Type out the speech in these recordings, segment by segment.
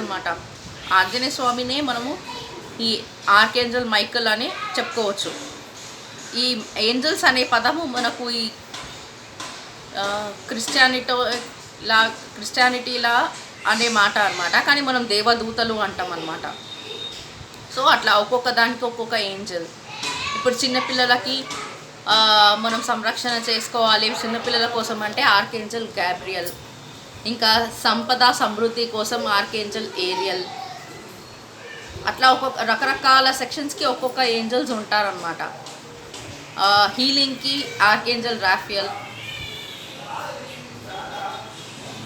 అనమాట ఆంజనేయ స్వామినే మనము ఈ ఆర్కేంజల్ మైకల్ అని చెప్పుకోవచ్చు. ఈ ఏంజల్స్ అనే పదము మనకు ఈ క్రిస్టియానిటో లా క్రిస్టియానిటీలా అనే మాట అన్నమాట. కానీ మనం దేవదూతలు అంటాం అనమాట సో అట్లా ఒక్కొక్క దానికి ఒక్కొక్క ఏంజల్. ఇప్పుడు చిన్నపిల్లలకి మనం సంరక్షణ చేసుకోవాలి. చిన్నపిల్లల కోసం అంటే ఆర్కేంజల్ గ్యాబ్రియల్ ఇంకా సంపద సమృద్ధి కోసం ఆర్కేంజల్ ఏరియల్. అట్లా ఒక్కొక్క రకరకాల సెక్షన్స్కి ఒక్కొక్క ఏంజల్స్ ఉంటారనమాట హీలింగ్కి ఆర్కేంజల్ రాఫియల్.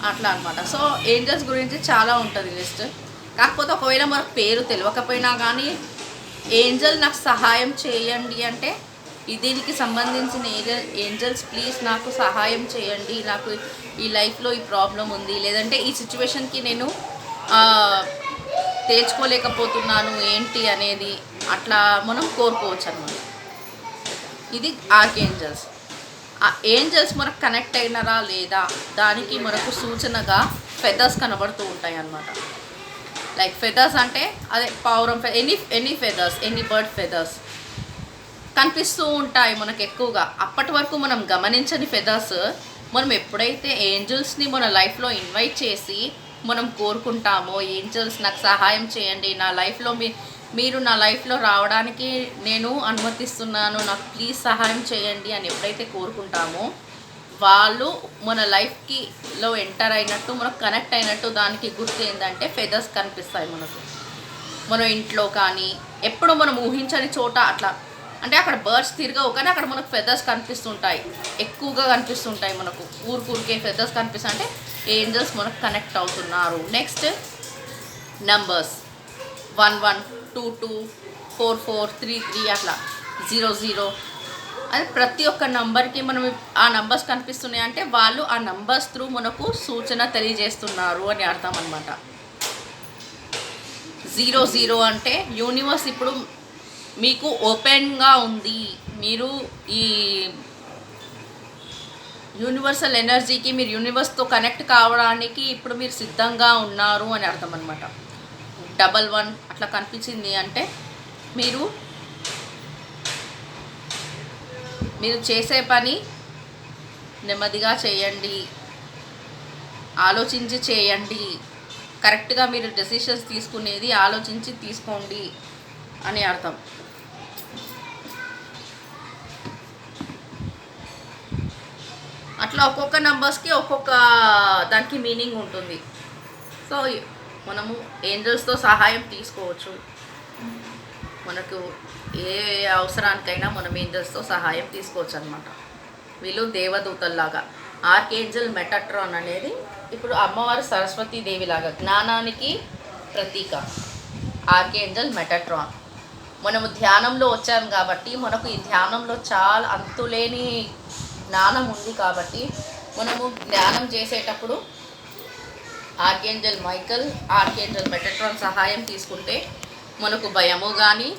అట్లా అనమాట సో ఏంజల్స్ గురించి చాలా ఉంటుంది లిస్ట్. కాకపోతే ఒకవేళ మనకు పేరు తెలియకపోయినా కానీ ఏంజల్ నాకు సహాయం చేయండి అంటే దీనికి సంబంధించిన ఏజల్ ఏంజల్స్ ప్లీజ్ నాకు సహాయం చేయండి. నాకు ఈ లైఫ్లో ఈ ప్రాబ్లం ఉంది. లేదంటే ఈ సిచ్యువేషన్కి నేను తేల్చుకోలేకపోతున్నాను. ఏంటి అనేది అట్లా మనం కోరుకోవచ్చు అనమాట ఇది ఆర్క్ ఏంజల్స్ ఆ ఏంజల్స్ మనకు కనెక్ట్ అయినారా లేదా దానికి మనకు సూచనగా ఫెదర్స్ కనబడుతూ ఉంటాయి అన్నమాట లైక్ ఫెదర్స్ అంటే అదే పౌరం any any feathers any bird feathers. కనిపిస్తూ ఉంటాయి మనకు ఎక్కువగా. అప్పటి వరకు మనం గమనించని ఫెదర్స్ మనం ఎప్పుడైతే ఏంజల్స్ని మన లైఫ్లో ఇన్వైట్ చేసి మనం కోరుకుంటామో ఏంజల్స్ నాకు సహాయం చేయండి నా లైఫ్లో మీ మీరు నా లైఫ్లో రావడానికి నేను అనుమతిస్తున్నాను నాకు ప్లీజ్ సహాయం చేయండి అని ఎప్పుడైతే కోరుకుంటామో వాళ్ళు మన లైఫ్కి లో ఎంటర్ అయినట్టు మనకు కనెక్ట్ అయినట్టు దానికి గుర్తు ఏంటంటే ఫెదర్స్ కనిపిస్తాయి మనకు. మన ఇంట్లో కానీ ఎప్పుడు మనం ఊహించని చోట అట్లా అంటే అక్కడ బర్డ్స్ తిరగవు కానీ అక్కడ మనకు ఫెదర్స్ కనిపిస్తుంటాయి. ఎక్కువగా కనిపిస్తుంటాయి మనకు. ఊరికే ఫెదర్స్ కనిపిస్తాయి. అంటే ఏంజల్స్ మనకు కనెక్ట్ అవుతున్నారు. Next numbers one one two two four four three three అట్లా. జీరో జీరో అది ప్రతి ఒక్క నంబర్కి మనం ఆ నంబర్స్ కనిపిస్తున్నాయి అంటే వాళ్ళు ఆ నంబర్స్ త్రూ మనకు సూచన తెలియజేస్తున్నారు అని అర్థం అనమాట జీరో జీరో అంటే యూనివర్స్ ఇప్పుడు మీకు ఓపెన్గా ఉంది. మీరు ఈ యూనివర్సల్ ఎనర్జీకి మీరు యూనివర్స్తో కనెక్ట్ కావడానికి ఇప్పుడు మీరు సిద్ధంగా ఉన్నారు అని అర్థం అనమాట డబల్ వన్ అట్లా కనిపించింది అంటే మీరు మీరు చేసే పని నెమ్మదిగా చేయండి. ఆలోచించి చేయండి. కరెక్ట్గా మీరు డెసిషన్స్ తీసుకునేది ఆలోచించి తీసుకోండి అని అర్థం. అట్లా ఒక్కొక్క నెంబర్స్కి ఒక్కొక్క దానికి మీనింగ్ ఉంటుంది. సో మనము ఏంజల్స్తో సహాయం తీసుకోవచ్చు. మనకు ఏ అవసరానికైనా మనం ఏంజల్స్తో సహాయం తీసుకోవచ్చు అనమాట వీళ్ళు దేవదూతల్లాగా. ఆర్కేంజల్ మెటట్రాన్ అనేది ఇప్పుడు అమ్మవారు సరస్వతీ దేవిలాగా జ్ఞానానికి ప్రతీక. ఆర్కేంజల్ మెటట్రాన్ మనము ధ్యానంలో వచ్చాం కాబట్టి మనకు ఈ ధ్యానంలో చాలా అంతులేని జ్ఞానం ఉంది కాబట్టి మనము ధ్యానం చేసేటప్పుడు ఆర్కేంజల్ మైకల్ ఆర్కేంజల్ మెటట్రాన్ సహాయం తీసుకుంటే మనకు భయము కానీ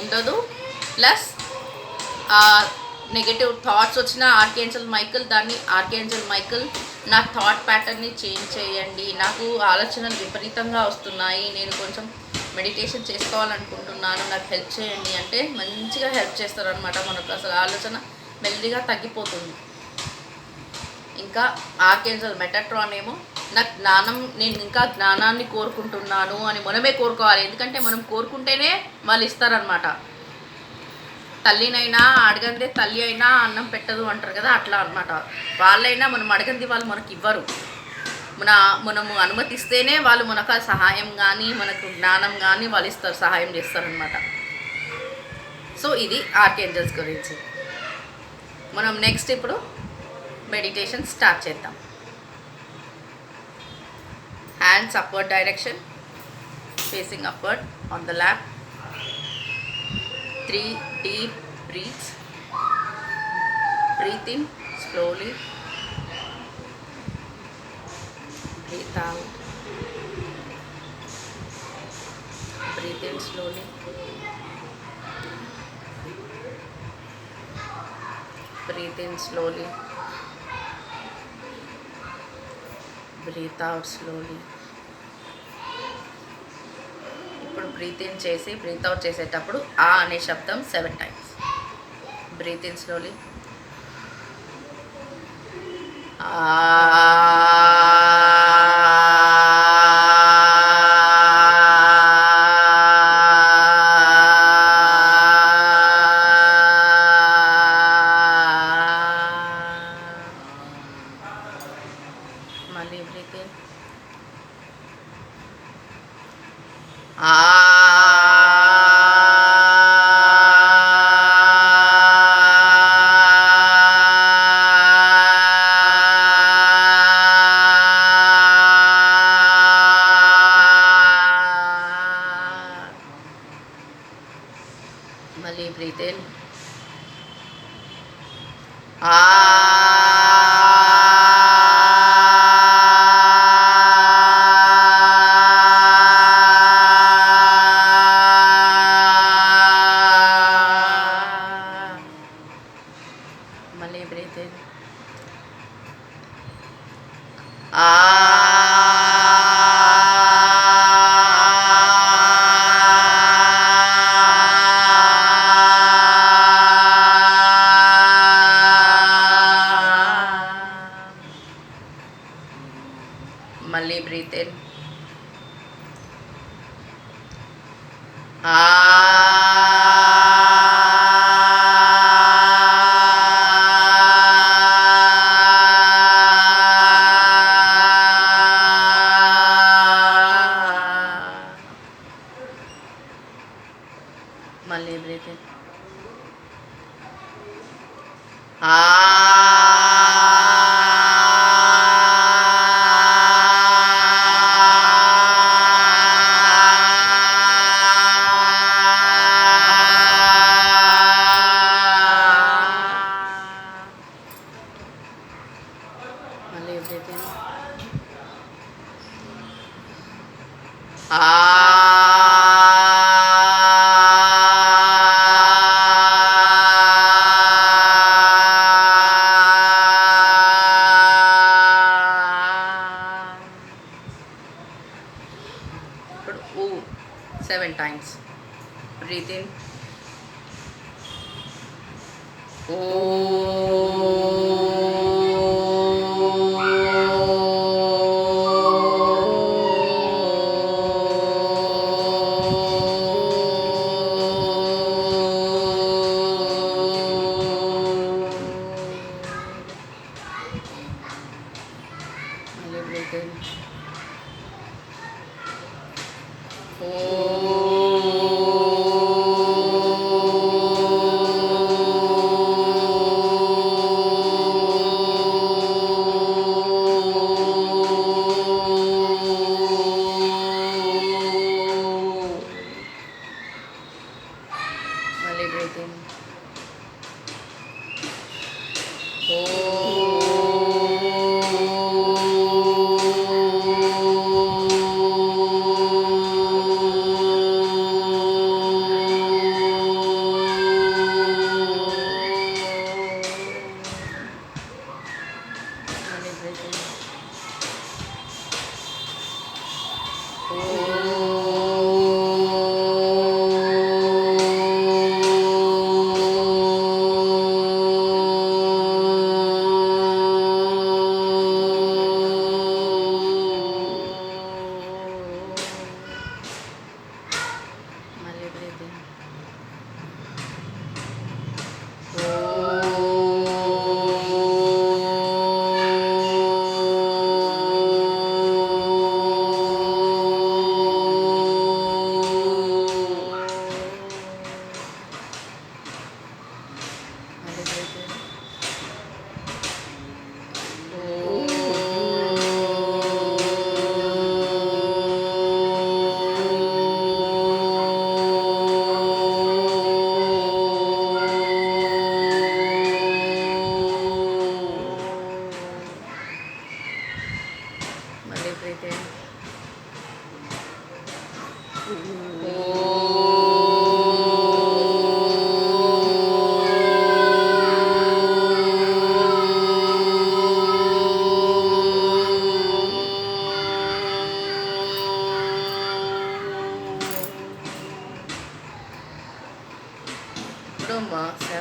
ఉండదు. ప్లస్ నెగటివ్ థాట్స్ వచ్చిన ఆర్కేంజల్ మైకల్ దాన్ని ఆర్కేంజల్ మైకల్ నా థాట్ ప్యాటర్న్ని చేంజ్ చేయండి. నాకు ఆలోచనలు విపరీతంగా వస్తున్నాయి. నేను కొంచెం మెడిటేషన్ చేసుకోవాలనుకుంటున్నాను. నాకు హెల్ప్ చేయండి అంటే మంచిగా హెల్ప్ చేస్తారు అనమాట మనకు అసలు ఆలోచన. మెల్లిగా తగ్గిపోతుంది. ఇంకా ఆర్కేంజల్ మెటట్రాన్ ఏమో? నాకు జ్ఞానం నేను ఇంకా జ్ఞానాన్ని కోరుకుంటున్నాను అని మనమే కోరుకోవాలి. ఎందుకంటే మనం కోరుకుంటేనే వాళ్ళు ఇస్తారనమాట తల్లినైనా అడగందే తల్లి అయినా అన్నం పెట్టదు అంటారు కదా అట్లా అనమాట వాళ్ళైనా మనం అడగంది వాళ్ళు మనకి ఇవ్వరు. మన మనము అనుమతిస్తేనే వాళ్ళు మనకు సహాయం కానీ మనకు జ్ఞానం కానీ వాళ్ళు ఇస్తారు సహాయం చేస్తారనమాట సో ఇది ఆర్కేంజల్స్ గురించి. మనం నెక్స్ట్ ఇప్పుడు మెడిటేషన్ స్టార్ట్ చేద్దాం. Hands upward direction facing upward on the lap three deep breaths breathe in slowly breathe out breathe in slowly breathe in slowly breathe out slowly breathe in చేసి breathe out చేసేటప్పుడు ఆ అనే శబ్దం seven times. Breathe in slowly. ఆ breathe in మళ్ళీ మళ్ళీ breathe in మళ్ళీ breathe ఇప్పుడు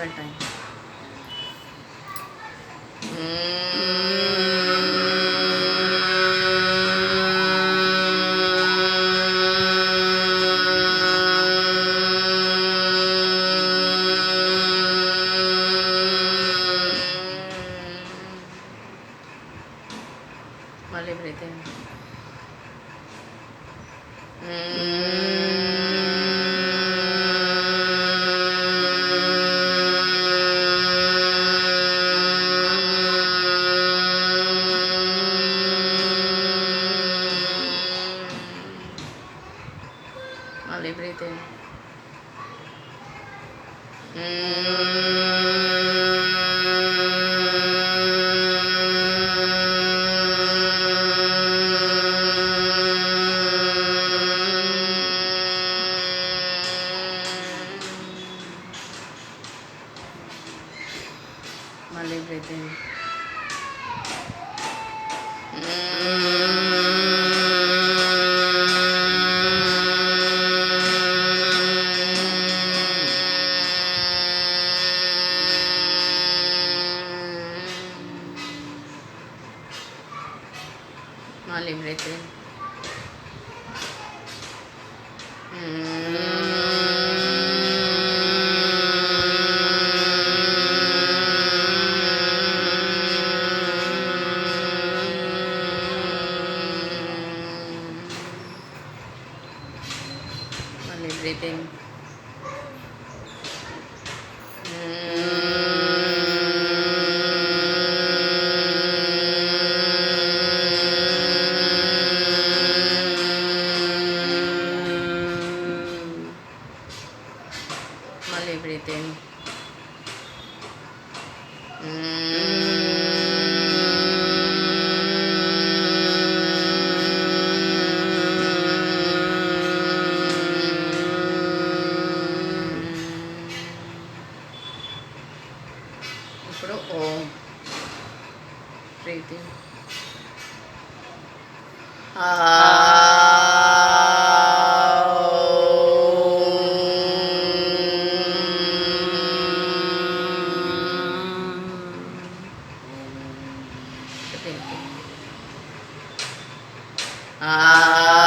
సెవెన్ టైం మళ్ళీ బ్రీత్ మళ్ళీ బ్రీత్ ఇన్ మళ్ళీ breathe 이렇게. 아.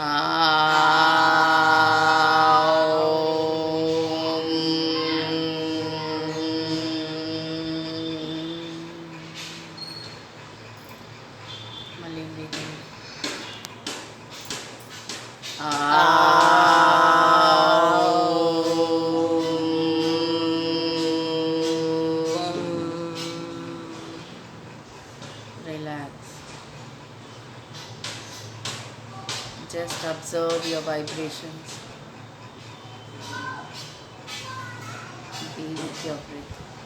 Ah. Just observe your vibrations. Be with your breath.